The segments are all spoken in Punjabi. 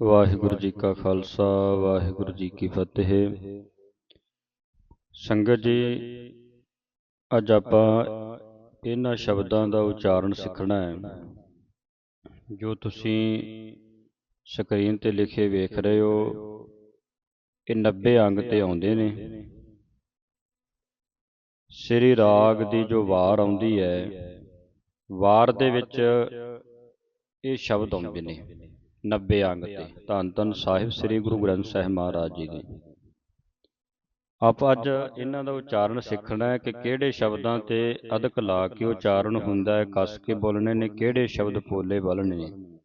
ਵਾਹਿਗੁਰੂ ਜੀ ਕਾ ਖਾਲਸਾ, ਵਾਹਿਗੁਰੂ ਜੀ ਕੀ ਫਤਿਹ। ਸੰਗਤ ਜੀ, ਅੱਜ ਆਪਾਂ ਇਹਨਾਂ ਸ਼ਬਦਾਂ ਦਾ ਉਚਾਰਨ ਸਿੱਖਣਾ ਹੈ, ਜੋ ਤੁਸੀਂ ਸਕਰੀਨ ਤੇ ਲਿਖੇ ਵੇਖ ਰਹੇ ਹੋ, ਇਹ 90 ਅੰਗ ਤੇ ਆਉਂਦੇ ਨੇ। ਸ੍ਰੀ ਰਾਗ ਦੀ ਜੋ ਵਾਰ ਆਉਂਦੀ ਹੈ, ਵਾਰ ਦੇ ਵਿੱਚ ਇਹ ਸ਼ਬਦ ਆਉਂਦੇ ਨੇ। 90 ਅੰਗ ਤੇ। ਧੰਨ ਧੰਨ ਸਾਹਿਬ ਸ੍ਰੀ ਗੁਰੂ ਗ੍ਰੰਥ ਸਾਹਿਬ ਮਹਾਰਾਜ ਜੀ ਦੇ। ਆਪ ਅੱਜ ਇਹਨਾਂ ਦਾ ਉਚਾਰਨ ਸਿੱਖਣਾ ਹੈ ਕਿ ਕਿਹੜੇ ਸ਼ਬਦਾਂ ਤੇ ਅਦਕ ਲਾ ਕੇ ਉਚਾਰਨ ਹੁੰਦਾ ਹੈ, ਕੱਸ ਕੇ ਬੋਲਣੇ ਨੇ, ਕਿਹੜੇ ਸ਼ਬਦ ਪੋਲੇ ਬੋਲਣੇ ਨੇ।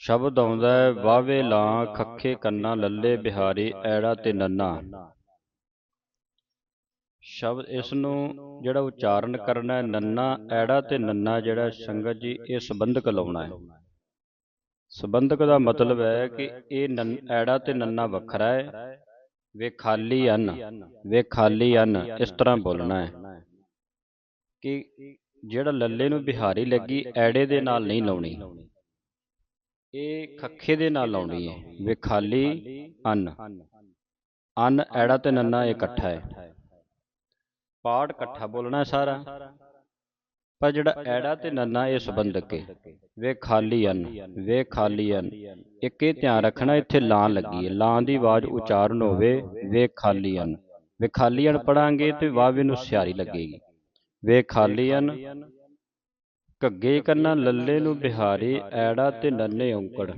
ਸ਼ਬਦ ਆਉਂਦਾ ਹੈ ਵਾਵੇ ਲਾਂ ਖੱਖੇ ਕੰਨਾ ਲੱਲੇ ਬਿਹਾਰੀ, ਐੜਾ ਤੇ ਨੰਨਾ। ਸ਼ਬਦ ਇਸ ਨੂੰ ਜਿਹੜਾ ਉਚਾਰਨ ਕਰਨਾ ਹੈ ਨੰਨਾ ਐੜਾ ਤੇ ਨੰਨਾ ਜਿਹੜਾ ਸੰਗਤ ਜੀ ਇਹ ਸੰਬੰਧਕ ਲਾਉਣਾ ਹੈ। ਸੰਬੰਧਕ ਦਾ ਮਤਲਬ ਹੈ ਕਿ ਇਹ ਨੰ ਐੜਾ ਤੇ ਨੰਨਾ ਵੱਖਰਾ ਹੈ। ਵੇ ਖਾਲੀ ਅੰਨ ਵੇ ਖਾਲੀ ਅੰਨ ਇਸ ਤਰ੍ਹਾਂ ਬੋਲਣਾ ਹੈ। ਕਿ ਜਿਹੜਾ ਲੱਲੇ ਨੂੰ ਬਿਹਾਰੀ ਲੱਗੀ ਐੜੇ ਦੇ ਨਾਲ ਨਹੀਂ ਲਾਉਣੀ। ਇਹ ਖੱਖੇ ਦੇ ਨਾਲ ਲਾਉਣੀ ਹੈ। ਵੇ ਖਾਲੀ ਅੰਨ। ਅੰਨ। ਐੜਾ ਤੇ ਨੰਨਾ ਇਕੱਠਾ ਹੈ। ਪਾਠ ਇਕੱਠਾ ਬੋਲਣਾ ਸਾਰਾ। ਪਰ ਜਿਹੜਾ ਐੜਾ ਤੇ ਨੰਨਾ ਇਹ ਸੰਬੰਧਕ ਹੈ ਵੇ ਖਾਲੀ ਅੰਨ ਵੇ ਖਾਲੀ ਅੰਨ। ਇੱਕ ਇਹ ਧਿਆਨ ਰੱਖਣਾ ਇੱਥੇ ਲਾਂ ਲੱਗੀ ਹੈ। ਲਾਂ ਦੀ ਆਵਾਜ਼ ਉਚਾਰਨ ਹੋਵੇ ਵੇ ਖਾਲੀ ਅੰਨ। ਵੇ ਖਾਲੀ ਅੰਨ ਪੜਾਂਗੇ ਤੇ ਵਾਵੇ ਨੂੰ ਸਿਆਰੀ ਲੱਗੇਗੀ। ਵੇ ਖਾਲੀ ਅੰਨ ਘੱਗੇ ਕੰਨਾ ਲੱਲੇ ਨੂੰ ਬਿਹਾਰੀ ਐੜਾ ਤੇ ਨੰਨੇ ਔਂਕੜ।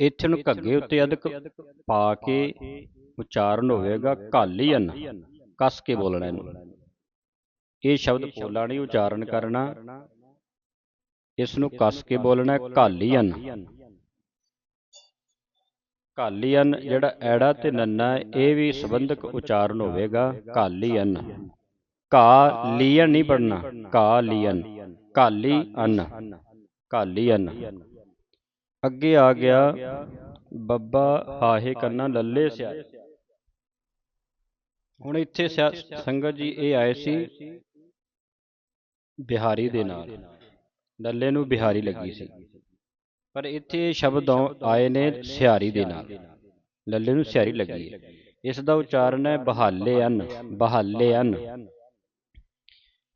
ਇੱਥੇ ਨੂੰ ਘੱਗੇ ਉੱਤੇ ਅਦਕ ਪਾ ਕੇ ਉਚਾਰਨ ਹੋਵੇਗਾ ਘਾਲੀ ਅੰਨ। ਕੱਸ ਕੇ ਬੋਲਣਾ ਇਹਨੂੰ। ਇਹ ਸ਼ਬਦ ਪੋਲਾ ਨਹੀਂ ਉਚਾਰਨ ਕਰਨਾ ਇਸ ਨੂੰ ਕੱਸ ਕੇ ਬੋਲਣਾ ਘਾਲੀ ਅੰਨ ਘਾਲੀ ਅੰਨ ਜਿਹੜਾ ਐੜਾ ਤੇ ਨੰਨਾ ਇਹ ਵੀ ਸੰਬੰਧਕ ਉਚਾਰਨ ਹੋਵੇਗਾ ਘਾਲੀ ਅੰਨ ਘਾ ਲੀਅਨ ਨਹੀਂ ਪੜਨਾ ਘਾ ਲੀਅਨ ਘਾਲੀ ਅੰਨ ਘਾਲੀ ਅੰਨ ਅੱਗੇ ਆ ਗਿਆ ਬੱਬਾ ਹਾਹੇ ਕੰਨਾ ਲੱਲੇ ਸਿਆ ਹੁਣ ਇੱਥੇ ਸੰਗਤ ਜੀ ਇਹ ਆਏ ਸੀ ਬਿਹਾਰੀ ਦੇ ਨਾਲ। ਲੱਲੇ ਨੂੰ ਬਿਹਾਰੀ ਲੱਗੀ ਸੀ। ਪਰ ਇੱਥੇ ਸ਼ਬਦ ਆਏ ਨੇ ਸਿਹਾਰੀ ਦੇ ਨਾਲ। ਲੱਲੇ ਨੂੰ ਸਿਹਾਰੀ ਲੱਗੀ ਹੈ। ਇਸ ਦਾ ਉਚਾਰਨ ਹੈ ਬਹਾਲੇ ਅੰਨ ਬਹਾਲੇ ਅੰਨ।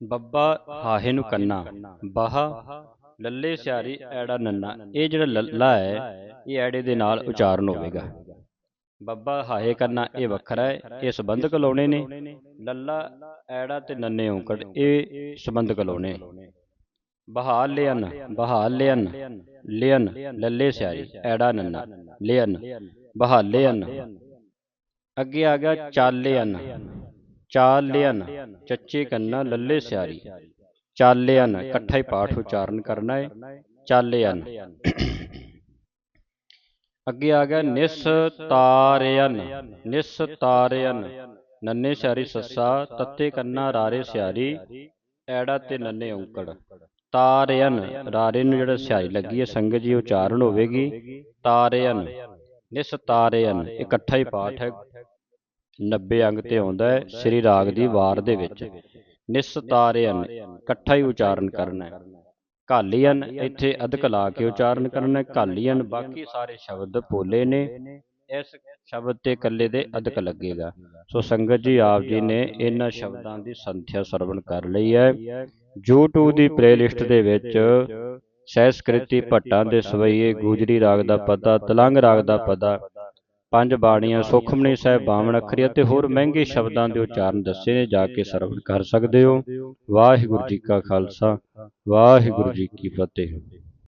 ਬੱਬਾ ਹਾਹੇ ਨੂੰ ਕੰਨਾ ਬਾਹਾ ਲੱਲੇ ਸਿਹਾਰੀ ਐੜਾ ਨੰਨਾ। ਇਹ ਜਿਹੜਾ ਲੱਲਾ ਹੈ ਇਹ ਐੜੇ ਦੇ ਨਾਲ ਉਚਾਰਨ ਹੋਵੇਗਾ। ਬੱਬਾ ਹਾਏ ਕਰਨਾ, ਇਹ ਵੱਖਰਾ ਹੈ, ਇਹ ਸੰਬੰਧਕ ਲਾਉਣੇ ਨੇ। ਲੱਲਾ, ਐੜਾ ਤੇ ਨੰਨੇ ਔਂਕੜ, ਇਹ ਸੰਬੰਧਕ ਲਾਉਣੇ। ਬਹਾ ਲਿਅਨ ਬਹਾ ਲਿਅਨ ਲਿਅਨ, ਲੱਲੇ ਸਿਆਰੀ ਐੜਾ ਨੰਨਾ, ਲਿਅਨ ਬਹਾ ਲਿਅਨ। ਅੱਗੇ ਆ ਗਿਆ ਚਾਲਿਅਨ ਚਾਲਿਅਨ ਚੱਚੇ ਕੰਨਾ ਲੱਲੇ ਸਿਆਰੀ ਚਾਲਿਅਨ ਇਕੱਠਾ ਹੀ ਪਾਠ ਉਚਾਰਨ ਕਰਨਾ ਹੈ ਚਾਲਿਅਨ ਅੱਗੇ ਆ ਗਿਆ, ਨਿਸ ਤਾਰਿਅਨ ਨਿਸ ਤਾਰਿਅਨ, ਨੰਨੇ ਸਿਆਰੀ ਸੱਸਾ, ਤੱਤੇ ਕੰਨਾ ਰਾਰੇ ਸਿਆਰੀ, ਐੜਾ ਤੇ ਨੰਨੇ ਔਂਕੜ। ਤਾਰਿਅਨ, ਰਾਰੇ ਨੂੰ ਜਿਹੜਾ ਸਿਆਰੀ ਲੱਗੀ ਹੈ, ਸੰਗਤ ਜੀ ਉਚਾਰਨ ਹੋਵੇਗੀ। ਤਾਰਿਅਨ, ਨਿਸ ਤਾਰਿਅਨ, ਇਕੱਠਾ ਹੀ ਪਾਠ ਹੈ। 90 ਅੰਗ ਤੇ ਆਉਂਦਾ ਹੈ, ਸ੍ਰੀ ਰਾਗ ਦੀ ਵਾਰ ਦੇ ਵਿੱਚ। ਨਿਸ ਤਾਰਿਅਨ, ਇਕੱਠਾ ਹੀ ਉਚਾਰਨ ਕਰਨਾ ਹੈ। ਕਾਲੀਅਨ ਇੱਥੇ ਅਧਿਕ ਲਾ ਕੇ ਉਚਾਰਨ ਕਰਨਾ ਕਾਲੀਅਨ ਬਾਕੀ ਸਾਰੇ ਸ਼ਬਦ ਪੋਲੇ ਨੇ। ਇਸ ਸ਼ਬਦ ਤੇ ਇਕੱਲੇ ਦੇ ਅਧਿਕ ਲੱਗੇਗਾ ਸੋ ਸੰਗਤ ਜੀ ਆਪ ਜੀ ਨੇ ਇਹਨਾਂ ਸ਼ਬਦਾਂ ਦੀ ਸੰਥਿਆ ਸਰਵਣ ਕਰ ਲਈ ਹੈ। YouTube ਦੀ ਪਲੇਲਿਸਟ ਦੇ ਵਿੱਚ ਸਹਿਸਕ੍ਰਿਤੀ ਭੱਟਾਂ ਦੇ ਸਵਈਏ ਗੂਜਰੀ ਰਾਗ ਦਾ ਪਤਾ ਤਲੰਗ ਰਾਗ ਦਾ ਪਤਾ। ਪੰਜ ਬਾਣੀਆਂ ਸੁਖਮਨੀ ਸਾਹਿਬ ਬਾਵਨ ਅੱਖਰੀ ਅਤੇ ਹੋਰ ਮਹਿੰਗੇ ਸ਼ਬਦਾਂ ਦੇ ਉਚਾਰਨ ਦੱਸੇ ਨੇ ਜਾ ਕੇ ਸਰਵਣ ਕਰ ਸਕਦੇ ਹੋ। ਵਾਹਿਗੁਰੂ ਜੀ ਕਾ ਖਾਲਸਾ ਵਾਹਿਗੁਰੂ ਜੀ ਕੀ ਫਤਿਹ।